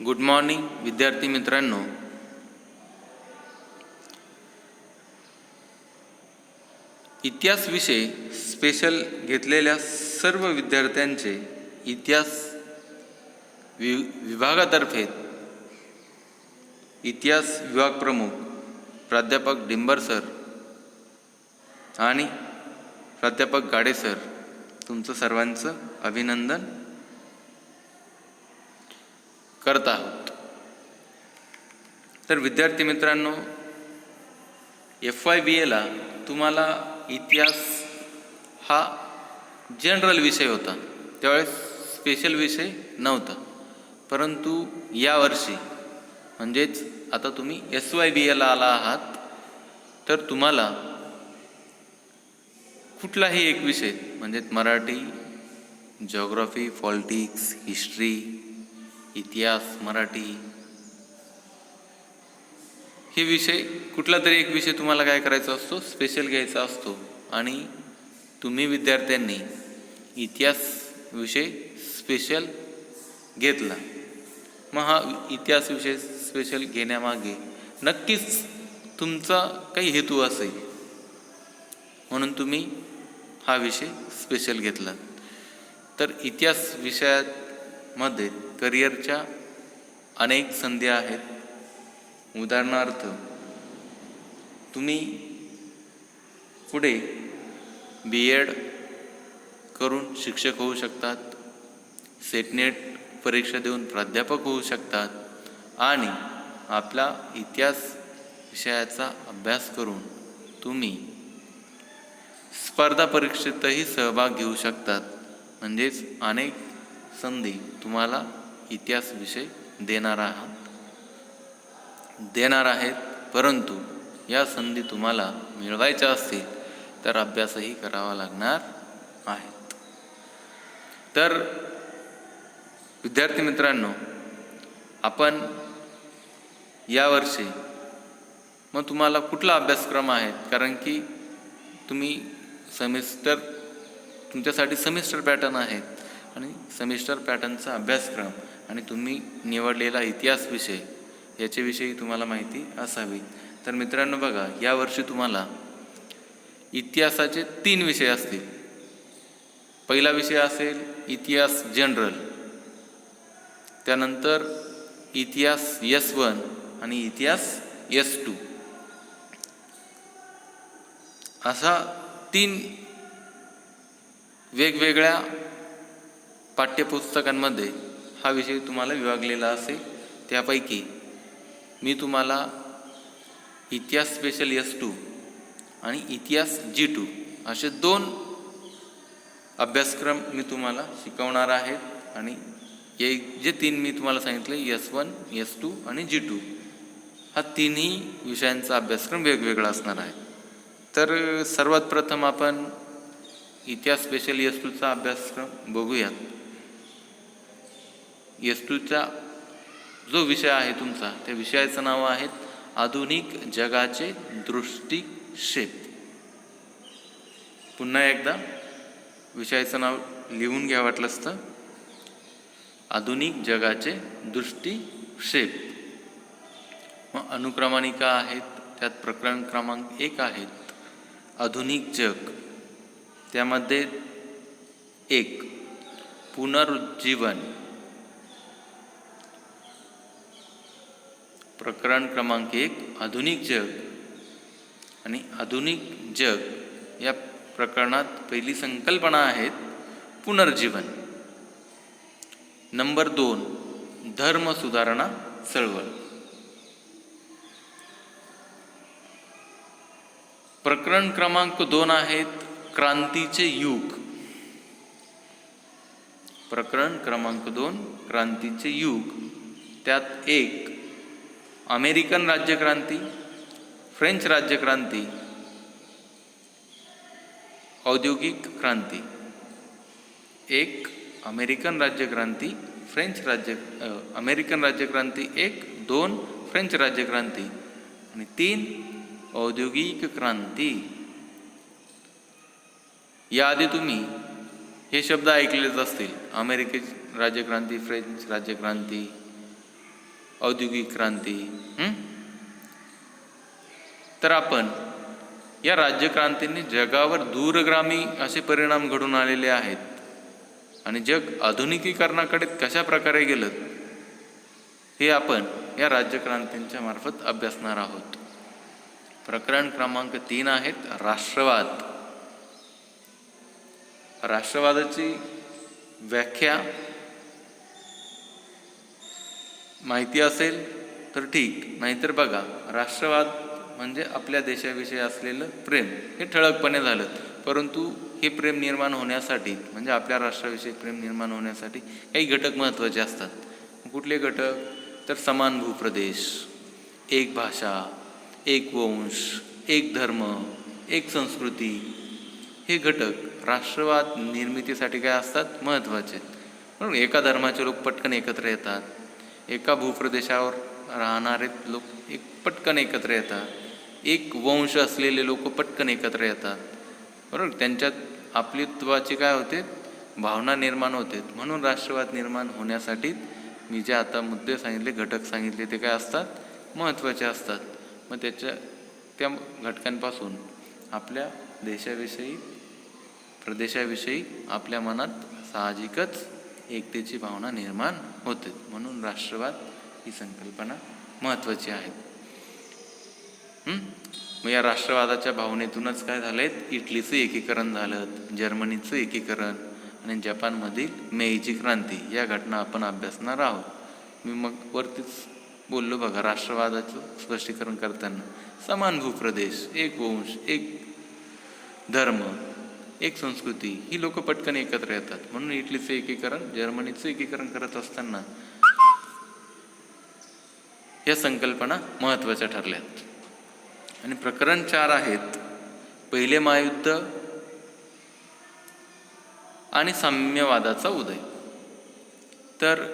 Good morning विद्यार्थी मित्रांनो. इतिहास विषय स्पेशल घेतलेल्या सर्व विद्यार्थ्यांचे इतिहास वि विभागातर्फे इतिहास विभाग प्रमुख प्राध्यापक डिंबर सर आणि प्राध्यापक गाडे सर तुमचं सर्वांचं अभिनंदन. करत आहोत. तर विद्यार्थी मित्रांनो एफ वाय बी एला तुम्हाला इतिहास हा जनरल विषय होता. त्यावेळेस स्पेशल विषय नव्हता. परंतु यावर्षी म्हणजेच आता तुम्ही एस वाय बी एला आला आहात तर तुम्हाला कुठलाही एक विषय म्हणजेच मराठी जॉग्रफी पॉलिटिक्स हिस्ट्री इतिहास मराठी. हे विषय कुठला तरी एक विषय तुम्हाला काय करायचा असतो? स्पेशल घ्यायचा असतो. आणि तुम्ही विद्यार्थ्यांनी इतिहास विषय स्पेशल घेतला. मग हा इतिहास विषय स्पेशल घेण्यामागे नक्कीच तुमचा काही हेतू असेल. म्हणून तुम्ही हा विषय स्पेशल घेतला. तर इतिहास विषयात मध्ये करिअरच्या अनेक संधी आहेत. उदाहरणार्थ तुम्ही पुढे बी एड करून शिक्षक होऊ शकतात. सेटनेट परीक्षा देऊन प्राध्यापक होऊ शकतात. आणि आपला इतिहास विषयाचा अभ्यास करून तुम्ही स्पर्धा परीक्षेतही सहभाग घेऊ शकतात. म्हणजेच अनेक संधी तुम्हाला इतिहास विषय देणार आहात. देणार आहेत परंतु या संधी तुम्हाला मिळवायच्या असतील तर अभ्यासही करावा लागणार आहेत तर विद्यार्थी मित्रांनो आपण यावर्षी मग तुम्हाला कुठला अभ्यासक्रम आहे? कारण की तुम्ही सेमिस्टर तुमच्यासाठी सेमिस्टर पॅटर्न आहेत. आणि सेमिस्टर पॅटर्नचा अभ्यासक्रम आणि तुम्ही निवडलेला इतिहास विषय याच्याविषयी तुम्हाला माहिती असावी. तर मित्रांनो बघा यावर्षी तुम्हाला इतिहासाचे तीन विषय असतील. पहिला विषय असेल इतिहास जनरल. त्यानंतर इतिहास एस वन आणि इतिहास एस टू. असा तीन वेगवेगळ्या पाठ्यपुस्तकांमध्ये हा विषय तुम्हाला विभागलेला असेल. त्यापैकी मी तुम्हाला इतिहास स्पेशल एस टू आणि इतिहास जी टू असे दोन अभ्यासक्रम मी तुम्हाला शिकवणार आहेत आणि हे जे तीन मी तुम्हाला सांगितले एस वन एस टू आणि जी टू हा तिन्ही विषयांचा अभ्यासक्रम वेगवेगळा असणार आहे. तर सर्वात प्रथम आपण इतिहास स्पेशल एस टूचा अभ्यासक्रम बघूयात. एस टूचा जो विषय आहे तुमचा त्या विषयाचं नाव आहे आधुनिक जगाचे दृष्टिक्षेप. पुन्हा एकदा विषयाचं नाव लिहून घ्या वाटलं असतं. आधुनिक जगाचे दृष्टिक्षेप. मग अनुक्रमणिका आहेत त्यात प्रकरण क्रमांक एक आहेत. आधुनिक जग. त्यामध्ये एक. पुनरुज्जीवन. प्रकरण क्रमांक एक आधुनिक जग. आणि आधुनिक जग या प्रकरणात पहिली संकल्पना आहेत पुनर्जीवन. नंबर दोन धर्म सुधारणा चळवळ. प्रकरण क्रमांक दोन आहेत क्रांतीचे युग. प्रकरण क्रमांक दोन क्रांतीचे युग. त्यात एक अमेरिकन राज्यक्रांती फ्रेंच राज्यक्रांती औद्योगिक क्रांती. एक अमेरिकन राज्यक्रांती फ्रेंच राज्य अमेरिकन राज्यक्रांती एक दोन फ्रेंच राज्यक्रांती आणि तीन औद्योगिक क्रांती. याआधी तुम्ही हे शब्द ऐकलेच असतील. अमेरिकेची राज्यक्रांती फ्रेंच राज्यक्रांती औद्योगिक क्रांती तर आपण या राज्यक्रांतींनी जगावर दूरग्रामी असे परिणाम घडून आलेले आहेत. आणि जग आधुनिकीकरणाकडे कशा प्रकारे गेलं हे आपण या राज्यक्रांतींच्या मार्फत अभ्यासणार आहोत. प्रकरण क्रमांक तीन आहेत राष्ट्रवाद. राष्ट्रवादाची व्याख्या माहिती असेल तर ठीक नाहीतर बघा राष्ट्रवाद म्हणजे आपल्या देशाविषयी असलेलं प्रेम. हे ठळकपणे झालं. परंतु हे प्रेम निर्माण होण्यासाठी म्हणजे आपल्या राष्ट्राविषयी प्रेम निर्माण होण्यासाठी काही घटक महत्त्वाचे असतात. कुठले घटक? तर समान भूप्रदेश एक भाषा एक वंश एक धर्म एक संस्कृती. हे घटक राष्ट्रवाद निर्मितीसाठी काय असतात? महत्त्वाचे. म्हणून एका धर्माचे लोक पटकन एकत्र येतात. एका भूप्रदेशावर राहणारे लोक एक पटकन एकत्र येतात. एक वंश असलेले लोक पटकन एकत्र येतात. बरोबर? त्यांच्यात आपलीत्वाची काय होते? भावना निर्माण होते. म्हणून राष्ट्रवाद निर्माण होण्यासाठी मी जे आता मुद्दे सांगितले घटक सांगितले ते काय असतात? महत्त्वाचे असतात. मग त्याच्या त्या घटकांपासून आपल्या देशाविषयी प्रदेशाविषयी आपल्या मनात साहजिकच एकतेची भावना निर्माण होते. म्हणून राष्ट्रवाद ही संकल्पना महत्त्वाची आहे. मग या राष्ट्रवादाच्या भावनेतूनच काय झालंय? इटलीचं एकीकरण झालं जर्मनीचं एकीकरण आणि जपानमधील मेईची क्रांती. या घटना आपण अभ्यासणार आहोत. मी मग वरतीच बोललो बघा राष्ट्रवादाचं स्पष्टीकरण करताना. समान भूप्रदेश एक वंश एक धर्म. एक संस्कृती ही लोक पटकन एकत्र येतात. म्हणून इटलीचं एकीकरण जर्मनीचं एकीकरण करत असताना या संकल्पना महत्त्वाच्या ठरल्यात. आणि प्रकरण चार आहेत पहिले महायुद्ध आणि साम्यवादाचा उदय. तर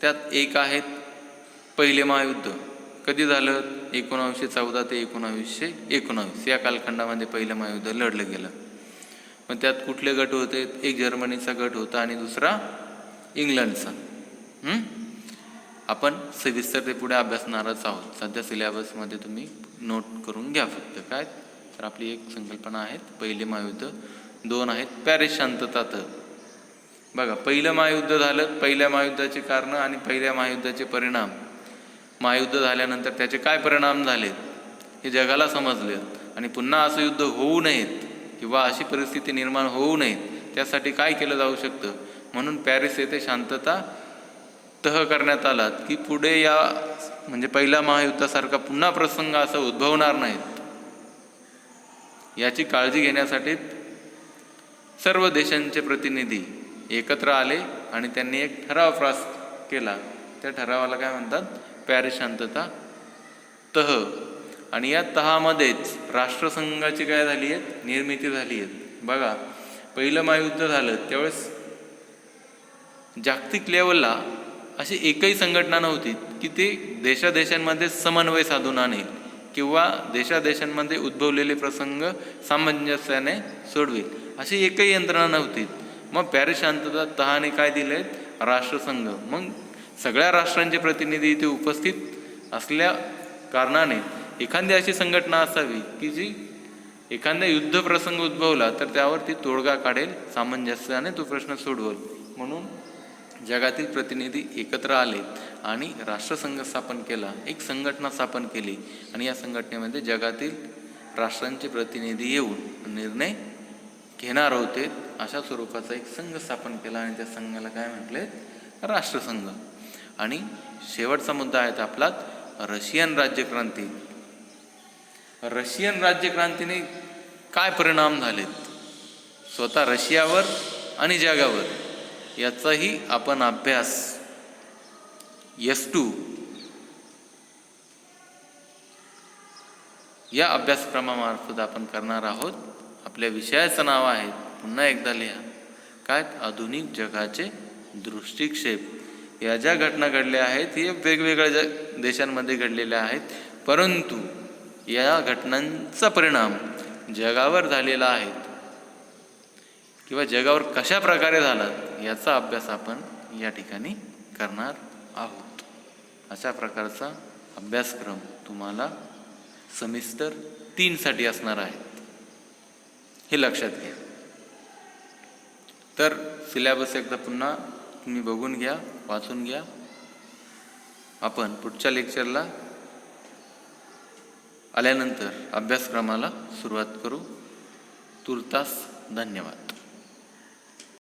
त्यात एक आहेत पहिले महायुद्ध. कधी झालं? एकोणावीसशे चौदा ते एकोणावीसशे एकोणावीस. या कालखंडामध्ये पहिलं महायुद्ध लढलं गेलं. मग त्यात कुठले गट होते? एक जर्मनीचा गट होता आणि दुसरा इंग्लंडचा. आपण सविस्तर ते पुढे अभ्यासणारच आहोत. सध्या सिलेबसमध्ये तुम्ही नोट करून घ्या फक्त. काय? तर आपली एक संकल्पना आहे पहिले महायुद्ध दोन आहेत. पॅरिस शांतता तर. बघा पहिलं महायुद्ध झालं पहिल्या महायुद्धाचे कारणं आणि पहिल्या महायुद्धाचे परिणाम. महायुद्ध झाल्यानंतर त्याचे काय परिणाम झाले? हे जगाला समजले. आणि पुन्हा असं युद्ध होऊ नयेत. किंवा अशी परिस्थिती निर्माण होऊ नये त्यासाठी काय केलं जाऊ शकतं? म्हणून पॅरिस येथे शांतता तह करण्यात आला की पुढे या म्हणजे पहिल्या महायुद्धासारखा पुन्हा प्रसंग असा उद्भवणार नाहीत. याची काळजी घेण्यासाठी सर्व देशांचे प्रतिनिधी एकत्र आले आणि त्यांनी एक ठराव प्रास केला. त्या ठरावाला काय म्हणतात? पॅरिस शांतता तह. आणि या तहामध्येच राष्ट्रसंघाची काय झाली आहेत? निर्मिती झाली आहेत. बघा पहिलं महायुद्ध झालं त्यावेळेस जागतिक लेवलला अशी एकही संघटना नव्हती की ते देशादेशांमध्ये समन्वय साधून आणेल किंवा देशादेशांमध्ये उद्भवलेले प्रसंग सामंजस्याने सोडवेल. अशी एकही यंत्रणा नव्हती. मग पॅरिस शांतता तहाने काय दिले राष्ट्रसंघ. मग सगळ्या राष्ट्रांचे प्रतिनिधी इथे उपस्थित असल्या कारणाने एखादी अशी संघटना असावी की जी एखादा युद्ध प्रसंग उद्भवला तर त्यावर ती तोडगा काढेल सामंजस्याने तो प्रश्न सोडवल. म्हणून जगातील प्रतिनिधी एकत्र आले आणि राष्ट्रसंघ स्थापन केला एक संघटना स्थापन केली आणि या संघटनेमध्ये जगातील राष्ट्रांचे प्रतिनिधी येऊन निर्णय घेणार होते अशा स्वरूपाचा एक संघ स्थापन केला आणि त्या संघाला काय म्हटले? राष्ट्रसंघ आणि शेवटचा मुद्दा आहे आपला रशियन राज्यक्रांती. रशियन राज्यक्रांतीने काय परिणाम झालेत? स्वतः रशियावर आणि जगावर याचाही आपण अभ्यास. एस टू या अभ्यासक्रमामार्फत आपण करणार आहोत. आपल्या विषयाचं नाव आहे पुन्हा एकदा लिहा. काय? आधुनिक जगाचे दृष्टिक्षेप. या ज्या घटना घडल्या आहेत हे वेगवेगळ्या ज देशांमध्ये घडलेल्या आहेत. परंतु या घटनांचा परिणाम जगावर झालेला आहे. किंवा जगावर कशा प्रकारे झाला याचा अभ्यास आपण या ठिकाणी करणार आहोत. अशा प्रकारचा अभ्यासक्रम तुम्हाला सेमिस्टर तीनसाठी असणार आहेत हे लक्षात घ्या. तर सिलेबस एकदा पुन्हा तुम्ही बघून घ्या वाचून घ्या. आपण पुढच्या लेक्चरला आल्यानंतर अभ्यासक्रमाला सुरुवात करू. तुर्तास धन्यवाद.